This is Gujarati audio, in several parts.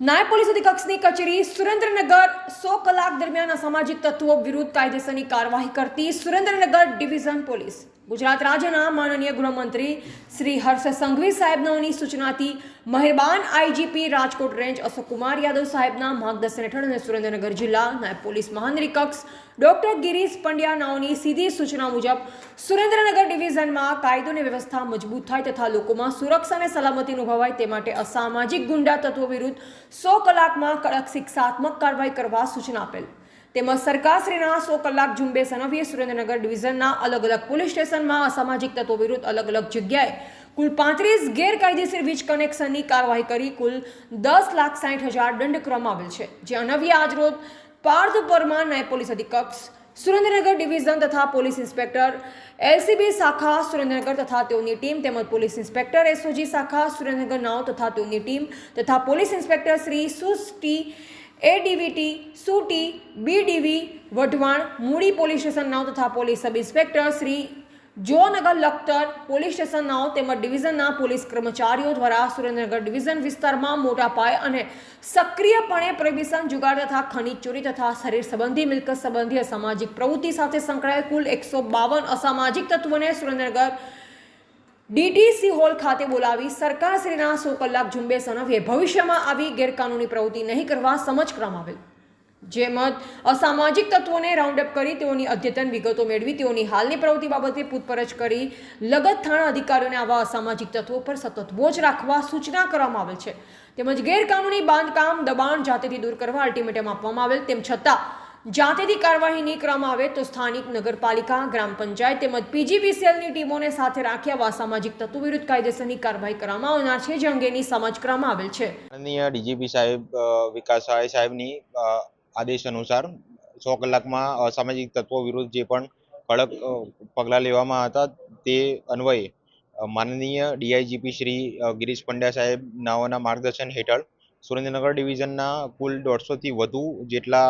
નાયબ પોલીસ અધિક્ષકની કચેરી સુરેન્દ્રનગર સો કલાક દરમિયાન અસામાજિક તત્વો વિરુદ્ધ કાયદેસરની કાર્યવાહી કરતી સુરેન્દ્રનગર ડિવિઝન પોલીસ. ગુજરાત રાજ્યના માનનીય ગૃહમંત્રી શ્રી હર્ષ સંઘવી સાહેબનાઓની સૂચનાથી મહેરબાન આઈજીપી રાજકોટ રેન્જ અશોકકુમાર યાદવ સાહેબના માર્ગદર્શન હેઠળ અને સુરેન્દ્રનગર જિલ્લા નાયબ પોલીસ મહાનિરીક્ષક ડોક્ટર ગિરીશ પંડ્યા નાઓની સીધી સૂચના મુજબ સુરેન્દ્રનગર ડિવિઝનમાં કાયદો અને વ્યવસ્થા મજબૂત થાય તથા લોકોમાં સુરક્ષા અને સલામતી અનુભવાય તે માટે અસામાજિક ગુંડા તત્વો વિરુદ્ધ સો કલાકમાં કડક શિક્ષાત્મક કાર્યવાહી કરવા સૂચના આપેલ. તેમજ સરકારશ્રીના સો કલાક ઝુંબેશ અનવ્ય સુરેન્દ્રનગર ડિવિઝનના અલગ અલગ પોલીસ સ્ટેશનમાં અસામાજિક તત્વો વિરુદ્ધ અલગ અલગ જગ્યાએ કુલ પાંત્રીસ ગેરકાયદેસર વીજ કનેક્શનની કાર્યવાહી કરી કુલ દસ લાખ સાઠ હજાર દંડ કરવામાં આવેલ છે. જે અનવ્ય આજરોજ પાર્થ પરમાર નાયબ પોલીસ અધિક્ષક સુરેન્દ્રનગર ડિવિઝન તથા પોલીસ ઇન્સ્પેક્ટર એલસીબી શાખા સુરેન્દ્રનગર તથા તેઓની ટીમ તેમજ પોલીસ ઇન્સ્પેક્ટર એસઓજી શાખા સુરેન્દ્રનગર નાવ તથા તેઓની ટીમ તથા પોલીસ ઇન્સ્પેક્ટર શ્રી સુસ્ટી એડીવીટી સુટી બીડીવી વઢવાણ, મૂડી પોલીસ સ્ટેશન નાવ તથા પોલીસ સબ ઇન્સ્પેક્ટર શ્રી જોનગર લખતર પોલીસ સ્ટેશન નાવ તેમજ ડિવિઝનના પોલીસ કર્મચારીઓ દ્વારા સુરેન્દ્રનગર ડિવિઝન વિસ્તારમાં મોટા પાયે અને સક્રિયપણે પ્રોહિબિશન જુગાર તથા ખનીજ ચોરી તથા શરીર સંબંધી, મિલકત સંબંધી અસામાજિક પ્રવૃત્તિ સાથે સંકળાયેલ કુલ એકસો બાવન અસામાજિક તત્વોને સુરેન્દ્રનગર ડીટીસી હોલ ખાતે બોલાવી સરકારશ્રીના સો કલાક ઝુંબેશ અનવ્યે ભવિષ્યમાં આવી ગેરકાનૂની પ્રવૃત્તિ નહીં કરવા સમજ કરવામાં આવેલ જેમજ અસામાજિક તત્વોને રાઉન્ડ અપ કરી તેઓની અદ્યતન વિગતો મેળવી, તેઓની હાલની પ્રવૃત્તિ બાબતે પૂછપરછ કરી, લગત થાણા અધિકારીઓને આવા અસામાજિક તત્વો પર સતત વોચ રાખવા સૂચના કરવામાં આવેલ છે. તેમજ ગેરકાનૂની બાંધકામ દબાણ જાતેથી દૂર કરવા અલ્ટિમેટમ આપવામાં આવેલ, તેમ છતાં જાતેથી કાર્યવાહી નહીં કરવામાં આવે તો સ્થાનિક નગરપાલિકા, ગ્રામ પંચાયત તેમજ પીજીવીસીએલની ટીમોને સાથે રાખી આવા સામાજિક તત્વો વિરુદ્ધ કાયદેસરની કાર્યવાહી કરવામાં આવનાર છે, જે અંગેની સમજ કરવામાં આવેલ છે. માનનીય ડીજીપી સાહેબ વિકાસ સહાય સાહેબની આદેશ અનુસાર સો કલાકમાં અસામાજિક તત્વો વિરુદ્ધ જે પણ કડક પગલાં લેવામાં હતા તે અન્વયે માનનીય ડીઆઈજીપી શ્રી ગિરીશ પંડ્યા સાહેબ નાઓના માર્ગદર્શન હેઠળ સુરેન્દ્રનગર ડિવિઝનના કુલ દોઢસોથી વધુ જેટલા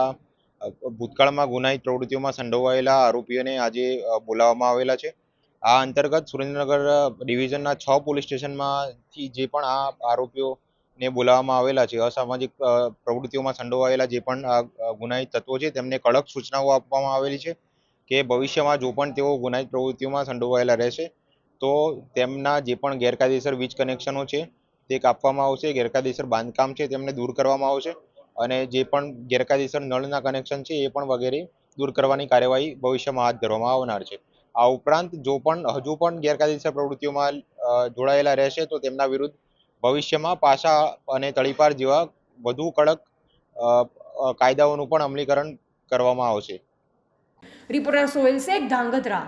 ભૂતકાળમાં ગુનાહિત પ્રવૃત્તિઓમાં સંડોવાયેલા આરોપીઓને આજે બોલાવવામાં આવેલા છે. આ અંતર્ગત સુરેન્દ્રનગર ડિવિઝનના છ પોલીસ સ્ટેશનમાંથી જે પણ આ આરોપીઓને બોલાવવામાં આવેલા છે, અસામાજિક પ્રવૃત્તિઓમાં સંડોવાયેલા જે પણ ગુનાહિત તત્વો છે, તેમને કડક સૂચનાઓ આપવામાં આવેલી છે કે ભવિષ્યમાં જો પણ તેઓ ગુનાહિત પ્રવૃત્તિઓમાં સંડોવાયેલા રહેશે, તો તેમના જે પણ ગેરકાયદેસર વીજ કનેક્શનો છે તે કાપવામાં આવશે, ગેરકાયદેસર બાંધકામ છે તેમને દૂર કરવામાં આવશે. અને જે પણ ગેરકાયદેસર નળના કનેક્શન છે એ પણ વગેરે દૂર કરવાની કાર્યવાહી ભવિષ્યમાં હાથ ધરવામાં આવનાર છે. આ ઉપરાંત જો પણ, હજુ પણ ગેરકાયદેસર પ્રવૃત્તિઓમાં જોડાયેલા રહેશે તો તેમના વિરુદ્ધ ભવિષ્યમાં પાસા અને તળીપાર જેવા વધુ કડક કાયદાઓનું પણ અમલીકરણ કરવામાં આવશે. રિપોર્ટર સોહેલ શેખ, ધાંગધ્રા.